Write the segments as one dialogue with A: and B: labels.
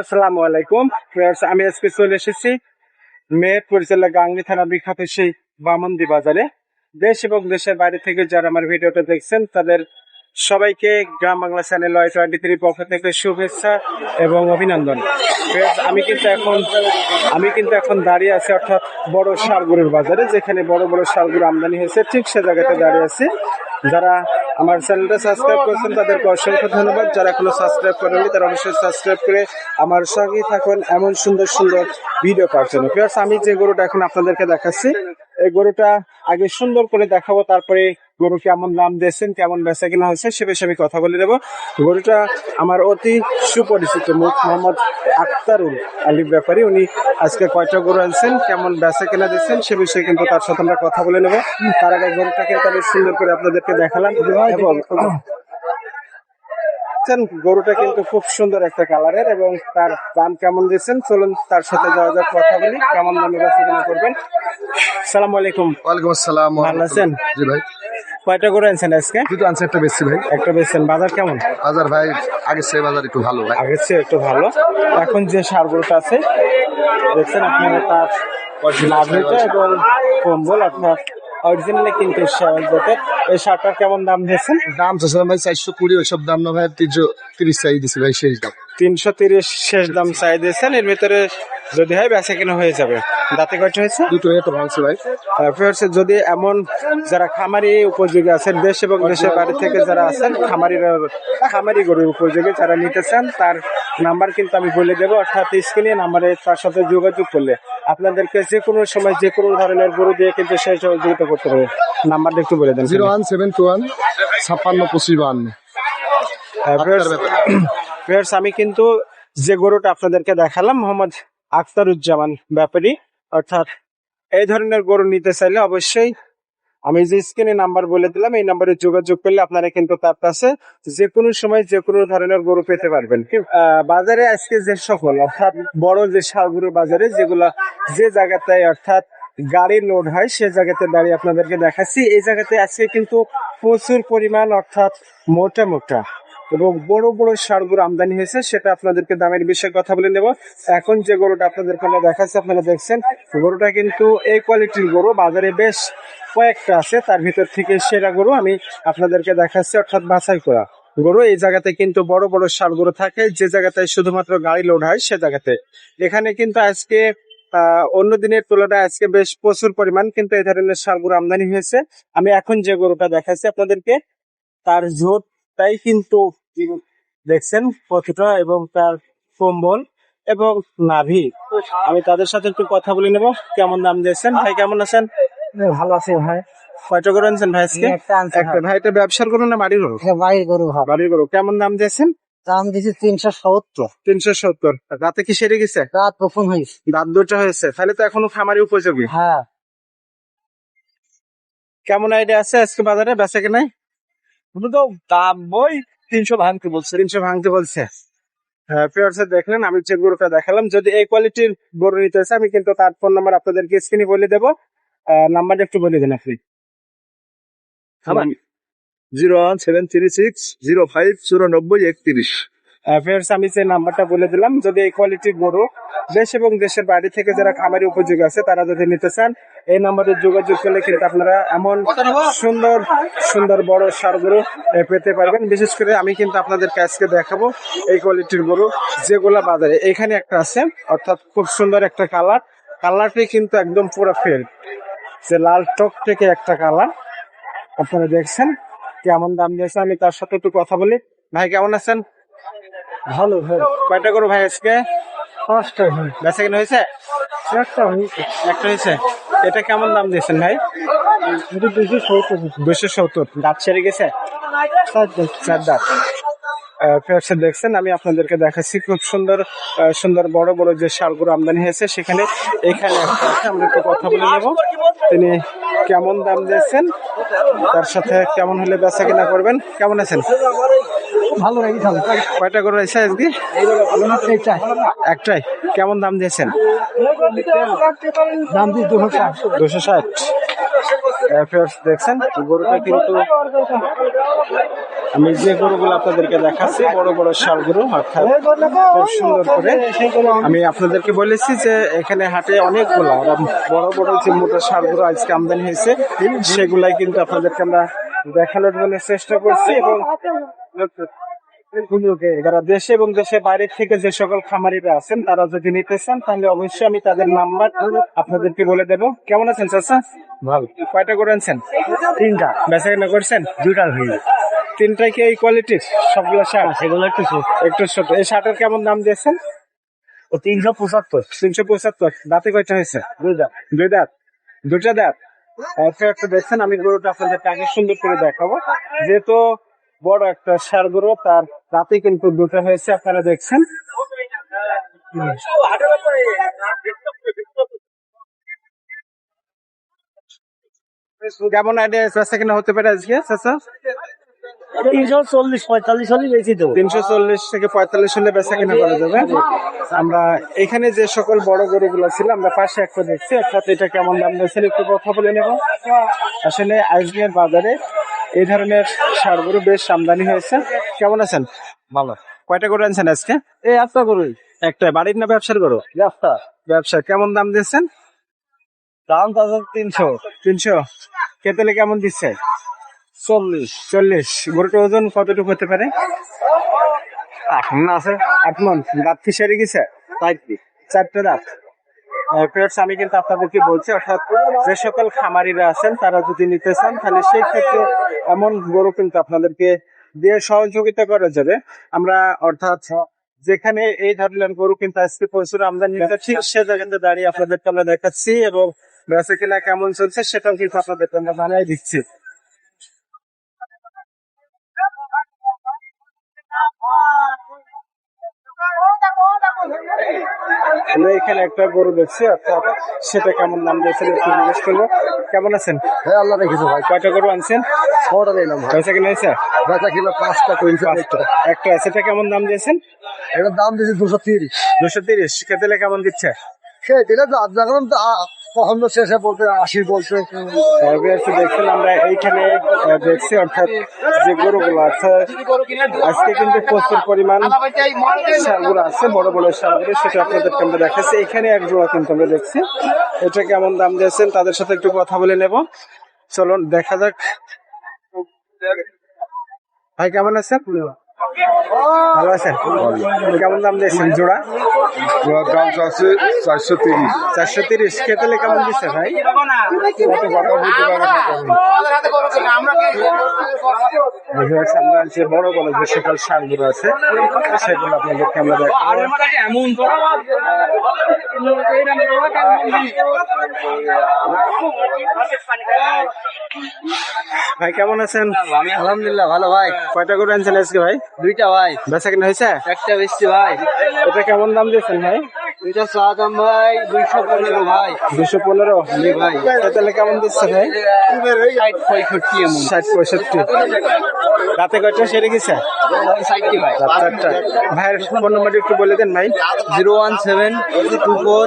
A: আসসালামু আলাইকুম। Friends, আমি আজকে চলে এসেছি মেহেরপুর জেলা গাংনী থানা বিখ্যাত সেই বামন্দি বাজারে। দেশ এবং দেশের বাইরে থেকে যারা আমার ভিডিওটা দেখছেন তাদের সবাইকে Gram Bangla channel Y twenty three পক্ষ থেকে শুভেচ্ছা এবং অভিনন্দন। আমি কিন্তু এখন আমি কিন্তু এখন দাঁড়িয়ে আছি অর্থাৎ বড় সারগুলোর বাজারে যেখানে বড় বড় সারগুলো আমদানি হয়েছে। ঠিক সে জায়গাতে দাঁড়িয়ে আছি। যারা আমার চ্যানেলটা সাবস্ক্রাইব করছেন, তাদেরকে অসংখ্য ধন্যবাদ। যারা এখনও সাবস্ক্রাইব করেননি, তারা অবশ্যই সাবস্ক্রাইব করে আমার সঙ্গেই থাকুন। এমন সুন্দর সুন্দর ভিডিও পাওয়ার জন্য। আমি যে গরুটা এখন আপনাদেরকে দেখাচ্ছি গরুটা আগে সুন্দর করে দেখাবো তারপরে গরু কেমন নাম দিয়েছেন কেমন বেচা কিনা হয়েছে সে বিষয়ে আমি কথা বলে দেবো। গরুটা আমার অতি সুপরিচিত মুখ মোহাম্মদ আক্তারুল আলিফ ব্যাপারী। উনি আজকে কয়টা গরু আনছেন কেমন বেচা কিনা দিচ্ছেন সে বিষয়ে কিন্তু তার সাথে আমরা কথা বলে নেব। তার আগে গরুটাকে আমি সুন্দর করে আপনাদেরকে দেখালাম। এবং দেখছেন, গরুটা কিন্তু খুব সুন্দর একটা কালারের এবং তার দাম কেমন দিচ্ছেন চলুন তার সাথে যাওয়া যাক কথা বলি। কেমন দামে বেচা কিনা করবেন? সালাম আলাইকুম।
B: ওয়ালাইকুম আসসালাম।
A: ভালো আছেন?
B: জি ভাই।
A: কয়টা গরু আনছেন আজকে?
B: দুটো আনছে একটা বেশি ভাই।
A: একটা বেচছেন। বাজার কেমন?
B: বাজার ভাই আগে সে বাজার একটু ভালো ভাই।
A: আগের চেয়ে একটু ভালো। এখন যে সার গরুটা আছে দেখছেন আপনারা তার নাভিটা এবং কম্বল আপনার অরিজিনালি কিন্তু জাতের এই শার্টটার কেমন দাম দিয়েছেন?
B: দাম চাচ্ছিলাম ভাই চারশো কুড়ি ওইসব দাম না ভাই তিনশো তিরিশ চাই দিয়েছি ভাই শেষ দাম।
A: তিনশো তিরিশ শেষ দাম চাই দিয়েছেন এর ভিতরে যদি হয় বেচা কিনা হয়ে যাবে। দাঁতে কয়টা হয়েছে?
B: দুটো এটা ভাঙছে ভাই।
A: তারপরে হচ্ছে যদি এমন যারা খামারি উপযোগী আছেন দেশ এবং দেশের বাড়ি থেকে যারা আছেন খামারিরা খামারি গরুর উপযোগী যারা নিতে চান তার নাম্বার কিন্তু আমি বলে দেবো। অর্থাৎ স্ক্রিনে নাম্বারে তার সাথে যোগাযোগ করলে আপনাদেরকে যে কোনো সময় যে কোনো ধরনের গরু দিয়ে কিন্তু সেই সহযোগিতা করতে পারবে। নাম্বারটা একটু বলে দেন
B: zero one seven two one ছাপ্পান্ন পঁচিশ বাহান্ন।
A: ভিউয়ার্স আমি কিন্তু যে গরুটা আপনাদেরকে দেখালাম মোহাম্মদ আখতারুজ্জামান ব্যাপারী। অর্থাৎ এই ধরনের গরু নিতে চাইলে অবশ্যই আমি যে স্ক্রিনে নাম্বার বলে দিলাম এই নাম্বারে যোগাযোগ করলে আপনারা কিন্তু তার কাছে যে কোনো সময় যে কোনো ধরনের গরু পেতে পারবেন। বাজারে আজকে যে সকল অর্থাৎ বড় যে সারগুলো বাজারে যেগুলা যে জায়গাতে অর্থাৎ গাড়ি লোড হয় সে জায়গাতে দাঁড়িয়ে আপনাদেরকে দেখাচ্ছি। এই জায়গাতে আজকে কিন্তু প্রচুর পরিমাণ অর্থাৎ মোটা মোটা এবং বড় বড় সারগুলো আমদানি হয়েছে, সেটা আপনাদেরকে দামের বিষয়ে কথা বলে নেব। এখন যে গরুটা আপনাদেরকে আমরা দেখাচ্ছি, আপনারা দেখছেন, গরুটা কিন্তু এই কোয়ালিটির গরু, বাজারে বেশ কয়েকটা আছে, তার ভিতর থেকে সেরা গরু আমি আপনাদেরকে দেখাচ্ছি, অর্থাৎ বাছাই করা গরু। এই জায়গাতে কিন্তু বড় বড় সার গরু থাকে, যে জায়গাতে শুধুমাত্র গাড়ি লোড হয়, সে জায়গাতে। এখানে কিন্তু আজকে অন্য দিনের তুলনায় আজকে বেশ প্রচুর পরিমাণ কিন্তু এই ধরনের সার গরু আমদানি হয়েছে। আমি এখন যে গরুটা দেখাচ্ছি আপনাদেরকে, তার ঝোটটাই কিন্তু দেখছেন কতটা এবং তার কম্বল এবং নাভি। আমি তাদের সাথে একটু কথা বলে নেব। কেমন দাম দিয়েছেন? ভাই কেমন আছেন?
C: ভালো আছে ভাই।
A: কয়টা করে আনছেন ভাই আজকে?
C: একটা
A: ভাই। এটা ব্যবসার গরু না বাড়ির গরু?
C: বাড়ির গরু
A: বাড়ির গরু। কেমন দাম দিয়েছেন?
C: দাম দিয়েছে তিনশো সত্তর।
A: তিনশো সত্তর। রাতে কি সেরে গেছে?
C: রাত প্রথম হয়েছে।
A: দাঁত দুটো হয়েছে। তাহলে তো এখনও খামারি উপযোগী।
C: হ্যাঁ।
A: কেমন আইডিয়া আছে আজকে বাজারে? বেচা কেনাই
C: তুমি তো দাম বই তিনশো ভাঙতে বলছে।
A: তিনশো ভাঙতে বলছে। হ্যাঁ পিওরসে দেখলেন আমি যে গরুটা দেখালাম যদি এই কোয়ালিটির গরু নিতে চাই আমি কিন্তু তার ফোন নাম্বার আপনাদেরকে স্ক্রিনে বলে দেবো। নাম্বারটা একটু বলে দিন আপনি।
B: Zero one seven three six zero five চুরানব্বই একত্রিশ
A: ফেয়ার্স আমি যে নাম্বারটা বলে দিলাম, যদি এই কোয়ালিটির গরু দেশ এবং দেশের বাইরে থেকে যারা খামারি উপযোগী আছে, তারা যদি নিতে চান, এই নাম্বারে যোগাযোগ করলে কিন্তু আপনারা এমন সুন্দর সুন্দর বড় সার গরু পেতে পারবেন। বিশেষ করে আমি কিন্তু আপনাদের কাছকে দেখাবো এই কোয়ালিটির গরু যেগুলা বাজারে। এখানে একটা আছে, অর্থাৎ খুব সুন্দর একটা কালার। কালারটি কিন্তু একদম পুরো ফেল যে লাল টক থেকে একটা কালার। আপনারা দেখছেন কেমন দাম দিয়েছে, আমি তার সাথে একটু কথা বলি। ভাই, কেমন আছেন?
C: ভালো ভাই
A: কয়টা করো ভাই আজকে?
C: পাঁচটা ভাই
A: বেচা কিনা হয়েছে?
C: একটা হয়েছে।
A: একটা হয়েছে। এটা কেমন দাম দিয়েছেন ভাই?
C: এটা দুশো সত্তর
A: দুশো সত্তর। দাঁত সেরে গেছে?
C: চার
A: চার দাঁত। ফেরসে দেখছেন আমি আপনাদেরকে দেখাচ্ছি খুব সুন্দর সুন্দর বড় বড় যে শালগুলো আমদানি হয়েছে সেখানে এখানে আমরা একটু কথা বলে নেব। তিনি কেমন দাম দিয়েছেন? তার সাথে কেমন হলে বেচা কিনা করবেন? কেমন আছেন?
C: ভালো লাগি ভালো
A: কয়টা করে রয়েছে আজকে? একটাই। কেমন দাম দিয়েছেন?
C: দাম দিয়ে দুশো ষাট।
A: দুশো ষাট। দেখছেন গরুটা কিন্তু আমি যে গরুগুলো আপনাদেরকে দেখাচ্ছি বড় বড় শাল গরু অর্থাৎ খুব সুন্দর করে। আমি আপনাদেরকে বলেছি যে এখানে হাটে অনেকগুলো বড় বড় যে মোটা শাল গরু আজকে আমদানি হয়েছে সেগুলাই কিন্তু আপনাদেরকে আমরা দেখানোর জন্য চেষ্টা করছি এবং যারা দেশে এবং দেশের বাইরে থেকে যে সকল খামারিরা আছেন তারা যদি নিতে চান তাহলে অবশ্যই আমি তাদের নাম্বার আপনাদেরকে বলে দেবো। কেমন আছেন চাচা? ভালো। কয়টা করে আনছেন? তিনটা। বেচা কেনা করছেন? দুইটা হয়ে তিনটাই কি এই কোয়ালিটির সবগুলো শার্ট সেগুলো একটু একটু ছোট। এই শার্টের কেমন দাম দিয়েছেন? ও তিনশো পঁচাত্তর। তিনশো পঁচাত্তর। দাঁতে কয়টা হয়েছে? দুই দাঁত। দুই দাঁত। দুটা দাঁত? একটা দেখছেন, আমি গরুটা আপনাদেরকে আগে সুন্দর করে দেখাবো। যেহেতু বড় একটা সার গরু, তার রাতে কিন্তু দুটো হয়েছে, আপনারা দেখছেন। কেমন আইডিয়া বেচা কিনা হতে পারে আজকে? চাচা
C: তিনশো চল্লিশ পঁয়তাল্লিশ হলে বেশি দেবো।
A: তিনশো চল্লিশ থেকে পঁয়তাল্লিশ হলে বেচা কিনা করা যাবে। আমরা এখানে যে সকল বড় গরুগুলো ছিল আমরা পাশে একটা দেখছি। অর্থাৎ এটা কেমন দাম দিয়েছেন একটু কথা বলে নেব। আসলে আজকের বাজারে এই ধরনের সার গরু বেশ আমদানি হয়েছে। কেমন আছেন?
C: ভালো।
A: কয়টা গরু আনছেন আজকে?
C: এই একটা করুই
A: একটা। বাড়ির না ব্যবসার গরু?
C: রাস্তা
A: ব্যবসা। কেমন দাম দিচ্ছেন
C: দাম তাদের তিনশো।
A: তিনশো। কেতেলে কেমন দিচ্ছে?
C: চল্লিশ
A: চল্লিশ। গরুটার ওজন কতটুকু হতে পারে?
C: এখন আছে।
A: আট মন। দাঁত কি সেরে গেছে?
C: চারটি
A: চারটে দাঁত। আমি কিন্তু আপনাদেরকে বলছি অর্থাৎ যে সকল খামারিরা আছেন তারা যদি নিতে চান তাহলে সেই ক্ষেত্রে এমন গরু কিন্তু আপনাদেরকে দিয়ে সহযোগিতা করা যাবে। আমরা অর্থাৎ যেখানে এই ধরনের গরু কিন্তু আজকে প্রচুর আমদানি ঠিক সে জায়গাতে দাঁড়িয়ে আপনাদেরকে আমরা দেখাচ্ছি এবং বেচা কিনা কেমন চলছে সেটাও কিন্তু আপনাদেরকে আমরা জানাই দিচ্ছি। আমরা এখানে একটা গরু দেখছি অর্থাৎ সেটা কেমন নাম দিয়েছেন একটু জিজ্ঞেস করব। কেমন আছেন?
B: হ্যাঁ আল্লাহ রেখেছো ভাই।
A: কয়টা গরু আনছেন?
B: ছটা নিলাম
A: পয়সা কিনে আছে
B: পয়সা কিলো পাঁচটা কইছে একটা।
A: একটা। সেটা কেমন দাম দিয়েছেন?
B: এটার দাম দিয়েছে দুশো তিরিশ।
A: দুশো তিরিশ। খেতে কেমন দিচ্ছে?
B: সে দিলে তো আজ কখন শেষে বলতে আশি বলছে
A: দেখছেন আমরা এইখানে দেখছি, অর্থাৎ যে গরুগুলো আছে, আজকে কিন্তু প্রচুর পরিমাণ শালগুলো আছে, বড় বড় শালগুলো সেটা আপনাদেরকে আমরা দেখাচ্ছি। এখানে এক জোড়া কিন্তু আমরা দেখছি। এটা কেমন দাম দিয়েছেন, তাদের সাথে একটু কথা বলে নেব। চলুন, দেখা যাক। ভাই, কেমন আছেন? ভালো আছেন? কেমন দাম দিয়েছেন জোড়া?
B: ওর দাম আছে চারশো তিরিশ।
A: চারশো তিরিশ। কেতলে কেমন দিচ্ছে ভাই? আমরা যে বড় বড় যে সকল সারগুলো আছে সেগুলো আপনাদেরকে আমরা ভাই কেমন আছেন?
C: আলহামদুলিল্লাহ ভালো ভাই।
A: কয়টা করে আনছেন আজকে ভাই?
C: দুইটা ভাই।
A: বেচা কিনা হয়েছে?
C: একটা বেশি ভাই।
A: এটা কেমন দাম দিয়েছেন ভাই?
C: দুইটা চা দাম ভাই দুইশো পনেরো ভাই।
A: দুশো পনেরো?
C: ভাই।
A: তাহলে কেমন দিচ্ছে ভাই?
C: ষাট পঁয়ষট্টি
A: ষাট পঁয়ষট্টি। রাতে কয়টা সেরে গেছে?
C: ষাটটি ভাই।
A: চারটা ভাইয়ের ফোন নাম্বারটা একটু বলে দেন ভাই।
C: Zero one seven two four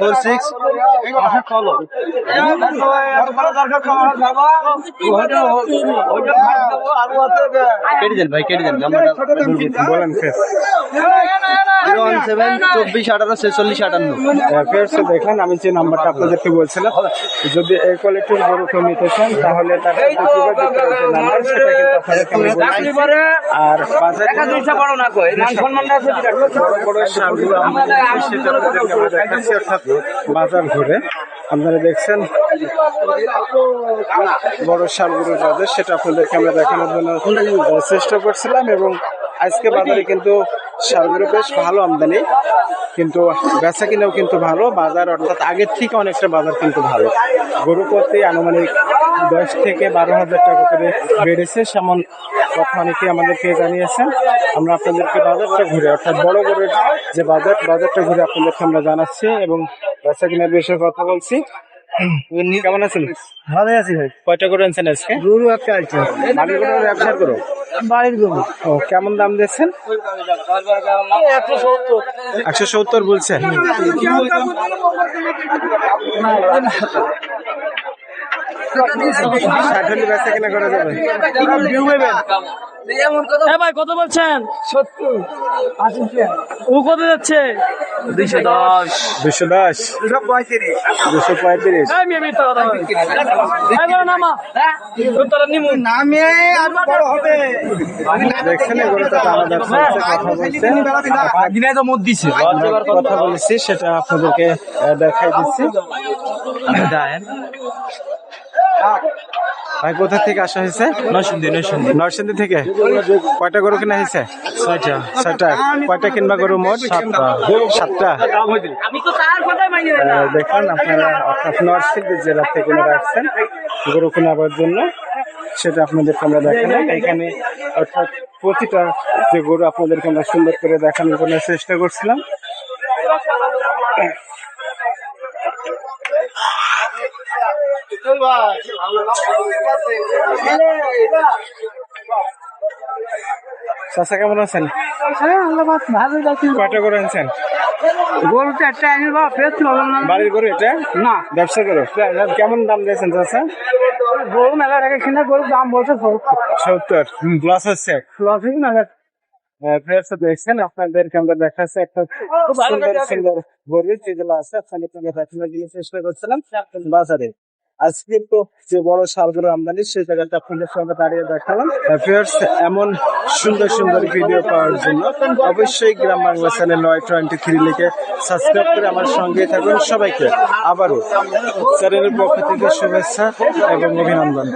C: four six. কেটে দেন ভাই কেটে দেন।
A: বলেন ফের।
C: জিরো ওয়ান সেভেন চব্বিশ ছেচল্লিশ আটান্ন।
A: দেখেন আমি যে নাম্বারটা আপনাদেরকে বলছিলাম যদি এই কোয়ালিটির গরু কেউ নিতে চান তাহলে তার সাথে যোগাযোগ করার যে নাম্বার সেটা কিন্তু আপনাদেরকে আর বাজার ঘুরে। আপনারা দেখছেন বড় সারগুলোর বাজার সেটা আপনাদেরকে আমরা দেখানোর জন্য চেষ্টা করছিলাম এবং আজকে বাজারে কিন্তু সারগুলো বেশ ভালো আমদানি, কিন্তু বেচা কিনাও কিন্তু ভালো, বাজার অর্থাৎ আগের থেকে অনেকটা বাজার কিন্তু ভালো। গরু প্রতি আনুমানিক দশ থেকে বারো হাজার টাকা করে বেড়েছে, সেমন কথা অনেকে আমাদেরকে জানিয়েছেন। আমরা আপনাদেরকে বাজারটা ঘুরে, অর্থাৎ বড় গরুর যে বাজার, বাজারটা ঘুরে আপনাদেরকে আমরা জানাচ্ছি এবং বেচা কিনার বিষয়ে কথা বলছি। কেমন আছেন
C: ভালো আছি ভাই।
A: কয়টা করে আনছেন আজকে?
C: গরু একটা আছে
A: বাড়ির গরু? ব্যবসা করো
C: বাড়ির গরু।
A: ও কেমন দাম দিচ্ছেন
C: একশো সত্তর
A: একশো বেচা কেনা করা যাবে।
D: হ্যাঁ ভাই কত বলছেন?
C: সত্তর।
D: ও কত যাচ্ছে? দুইশো দশ।
A: দুশো দশ।
C: দুশো পঁয়ত্রিশ।
A: দুশো পঁয়ত্রিশ।
D: এই মেয়ে মিথ্যা কথা নামা।
C: আর বড় হবে।
A: কথা বলেছি। সেটা আপনাদেরকে দেখাই দিচ্ছি। ভাই কোথা থেকে আসা হয়েছে?
C: নরসিংদী নরসিংদী।
A: নরসিংদী থেকে? কয়টা গরু কেনা হয়েছে?
C: ছয়টা।
A: ছয়টা। কয়টা কিনবা গরু মোট? সাতটা। সাতটা?
D: আমি তো তার কথাই মাইনে
A: আহ, দেখুন আপনারা অর্থাৎ নরসিংদী জেলা থেকে ওনারা আসছেন গরু কেনাবার জন্য। সেটা আপনাদেরকে আমরা দেখালাম এখানে অর্থাৎ প্রতিটা যে গরু আপনাদেরকে আমরা সুন্দর করে দেখানোর জন্য চেষ্টা করছিলাম। চাষা কেমন আছেন? কয়টা গরু আনছেন
D: গরুটা একটা আনি বা ফের চললাম না
A: বাড়ির গরু এটা?
D: না।
A: ব্যবসা করো কেমন দাম দিয়েছেন চাষা
D: গরু মেলা রেখে কিনে গরুর দাম বলছে
A: সত্তর। হচ্ছে।
D: না।
A: দেখছেন আপনাদেরকে আমরা দেখাচ্ছি একটা সুন্দর সুন্দর গরু যেগুলো আছে আপনাদের আপনাকে দেখানোর জন্য চেষ্টা করছিলাম বাজারে। আজকে তো যে বড় শালগুলো আমদানি সেই জায়গাটা আপনাদের সঙ্গে দাঁড়িয়ে দেখালাম। ফ্রেন্ডস এমন সুন্দর সুন্দর ভিডিও পাওয়ার জন্য অবশ্যই গ্রাম বাংলা চ্যানেল নয় টোয়েন্টি থ্রি লিখে সাবস্ক্রাইব করে আমার সঙ্গে থাকুন। সবাইকে আবারও চ্যানেলের পক্ষ থেকে শুভেচ্ছা এবং অভিনন্দন।